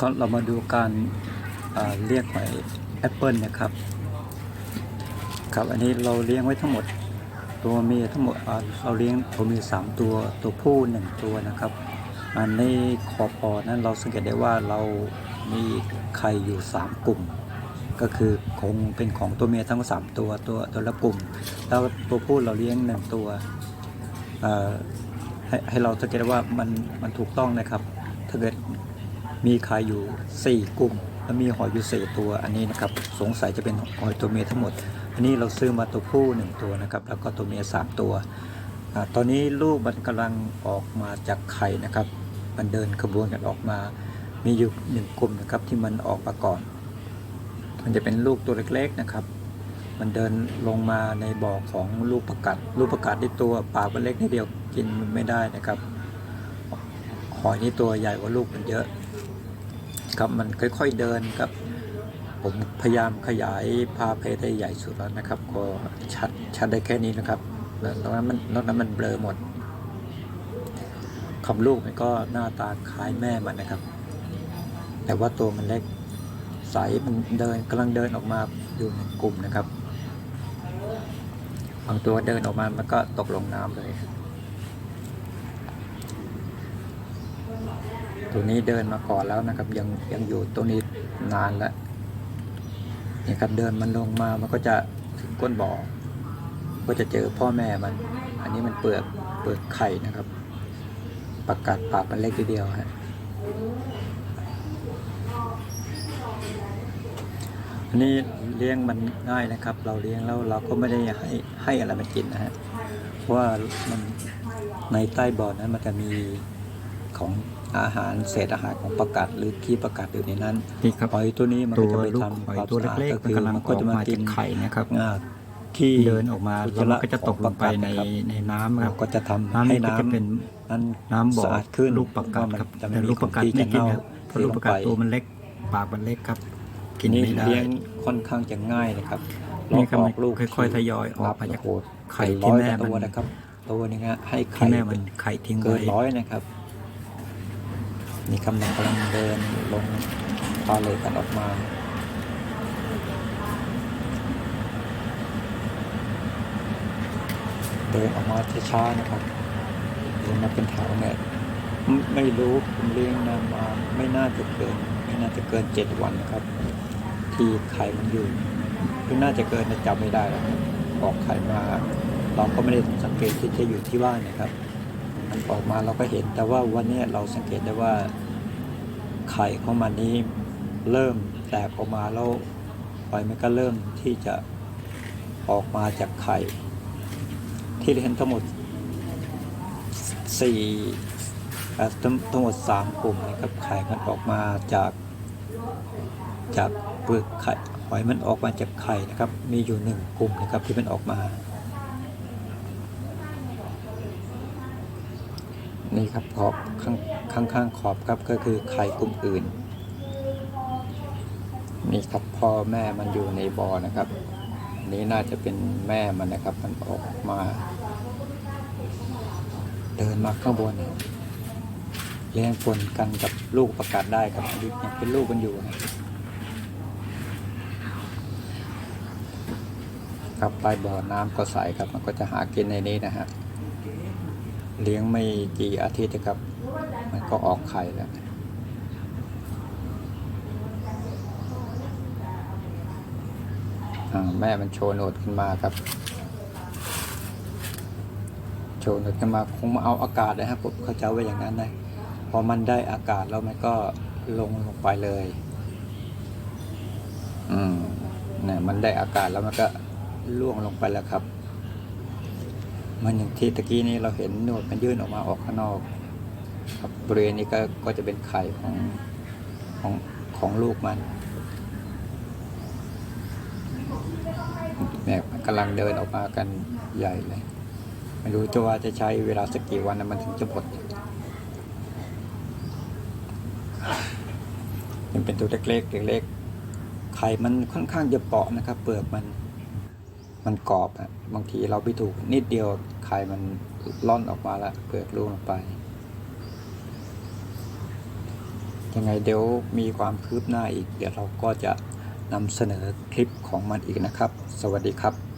ก็เรามาดูการอ่าเรียกหอยแอปเปิลนะครับ ครับอันนี้เราเลี้ยงไว้ทั้งหมดตัวเมียทั้งหมดเราเลี้ยงตัวเมียสามตัวตัวผู้หนึ่งตัวนะครับอันในขอบปอนั้นเราสังเกตได้ว่าเรามีไข่อยู่สามกลุ่ม ก็คือคงเป็นของตัวเมียทั้งสามตัวตัวตัวละกลุ่ม แล้วตัวผู้เราเลี้ยงหนึ่งตัวให้ให้เราสังเกตว่ามันมันถูกต้องนะครับ ถ้าเกิด มีไข่อยู่ 4 กลุ่ม แล้วมีหอยอยู่ 4 ตัวอันนี้นะครับ สงสัยจะเป็นหอยตัวเมียทั้งหมด อันนี้เราซื้อมาตัวผู้ 1 ตัวนะครับ แล้วก็ตัวเมีย 3 ตัวอตอนนี้ลูกมันกำลังออกมาจากไข่นะครับ มันเดินขบวนกันออกมา มีอยู่หนึ่งกลุ่มนะครับที่มันออกมาก่อน มันจะเป็นลูกตัวเล็กๆนะครับ มันเดินลงมาในบ่อของลูกประกัด ลูกประกัดที่ตัวปากมันเล็กนิดเดียวกินไม่ได้นะครับหอยนี่ตัวใหญ่กว่าลูกมันเยอะ ครับมันค่อยๆเดินครับ ผมพยายามขยายพาเพได้ใหญ่สุดแล้วนะครับ ก็ชัดชัดได้แค่นี้นะครับแล้วนั้นมันนอกนั้นมันเบลอหมดคำลูกมันก็หน้าตาคล้ายแม่มันนะครับ แต่ว่าตัวมันเล็กใสมันเดินกำลังเดินออกมาอยู่ในกลุ่มนะครับ บางตัวเดินออกมามันก็ตกลงน้ำเลย ตัวนี้เดินมาก่อนแล้วนะครับ ยังยังอยู่ตัวนี้นานแล้วนี่ครับเดินมันลงมามันก็จะถึงก้นบ่อ ก็จะเจอพ่อแม่มัน อันนี้มันเปลือกเปลือกไข่นะครับประกัดปากมันเล็กทีเดียวฮะอันนี้เลี้ยงมันง่ายนะครับ เราเลี้ยงแล้วเราก็ไม่ได้ให้ให้อะไรมันกินนะฮะเพราะว่ามันในใต้บ่อนั้นมันจะมีของ อาหารเศษอาหารของประกัดหรือขี้ประกัดอยู่ในนั้นนี่ครับหอยตัวนี้มันตัก็วจะไปลูกทำหอยความตัวสะอาดเล็กก็ๆมันคือกำลังมันอก็อกจะมามากิจานกไข่นะครับอ่าขี้เดินออกมาอุจแล้วจามัระนก็จะตกลงไปในของประกัดนะครับในน้ำครับก็จะทำน้ำให้นี่ก็น้จะเป็นำนั้นน้ำบ่อสะอาดขึ้นลูกประกัดครับเพาะมันจะแต่ไม่ลูกประกัดมีไม่กินของครับเพราะลูกประกัดที่ตัวลงไปมันเล็กปากมันเล็กครับ กินนี่ไม่ได้เลี้ยงค่อนข้างจะง่ายนะครับนี่ครับอมันอกลูกค่อยๆทยอยออกมาจากโอ้โหไข่เป็นที่ร้อยแม่กว่ามันตัวนะครับ ตัวหนึงฮะให้ที่ไข่แม่มันไข่ทิ้งเกิไว้นร้อยนะครับ นี่กำลังกำลังเดินลงพาเลยกันออกมาเดินออกมาช้าๆนะครับเดินมาเป็นแถวเนี่ยไม่รู้ผมเลี้ยงนานมาไม่น่าจะเกิน ไม่น่าจะเกินเจ็ดวันนะครับ ที่ไข่มันอยู่หรือน่าจะเกินแต่จำไม่ได้แล้วออกไข่มา เราก็ไม่ได้สังเกตที่จะอยู่ที่บ้านนะครับ มันออกมาเราก็เห็น แต่ว่าวันนี้เราสังเกตได้ว่าไข่ของมันนี้เริ่มแตกออกมาแล้วหอยมันก็เริ่มที่จะออกมาจากไข่ ที่เห็นทั้งหมดสี่เอ่อทั้งทั้งหมดสามกลุ่มนะครับไข่มันออกมาจากจากเปลือกไข่หอยมันออกมาจากไข่นะครับ มีอยู่หนึ่งกลุ่มนะครับที่มันออกมา นี่ครับขอบข้างข้างข้างขอบครับก็คือไข่กลุ่มอื่น นี่ครับพ่อแม่มันอยู่ในบ่อนะครับ นี่น่าจะเป็นแม่มันนะครับ มันออกมา เดินมาข้างบนเลี้ยงปนกันกับลูกประกาศได้ครับอันนี้ยังเป็นลูกมันอยู่นะครับไปบ่อน้ำก็ใสครับมันก็จะหากินในนี้นะฮะ เลี้ยงไม่กี่อาทิตย์นะครับ มันก็ออกไข่แล้วแม่มันโชว์โหนดขึ้นมาครับ โชว์โหนดขึ้นมาคงมาเอาอากาศนะครับผมเข้าใจว่าอย่างนั้นนะพอมันได้อากาศแล้วมันก็ลงลงไปเลย อืมเนี่ยมันได้อากาศแล้วมันก็ล่วงลงไปแล้วครับ มันอย่างที่ตะกี้นี้เราเห็นหนวดมันยื่นออกมาออกข้างนอก ครับบริเวณนี้ก็ก็จะเป็นไข่ของของของลูกมันแม่กำลังเดินออกมากันใหญ่เลย ไม่รู้จะว่าจะใช้เวลาสักกี่วันนะมันถึงจะหมดมันเป็นตัวเล็กๆเล็กๆไข่มันค่อนข้างจะเปราะนะครับ เปลือกมัน มันกรอบอะบางทีเราไปถูกนิดเดียวไข่มันล่อนออกมาละเปลือกร่วงไป ยังไงเดี๋ยวมีความคืบหน้าอีก เดี๋ยวเราก็จะนำเสนอคลิปของมันอีกนะครับ สวัสดีครับ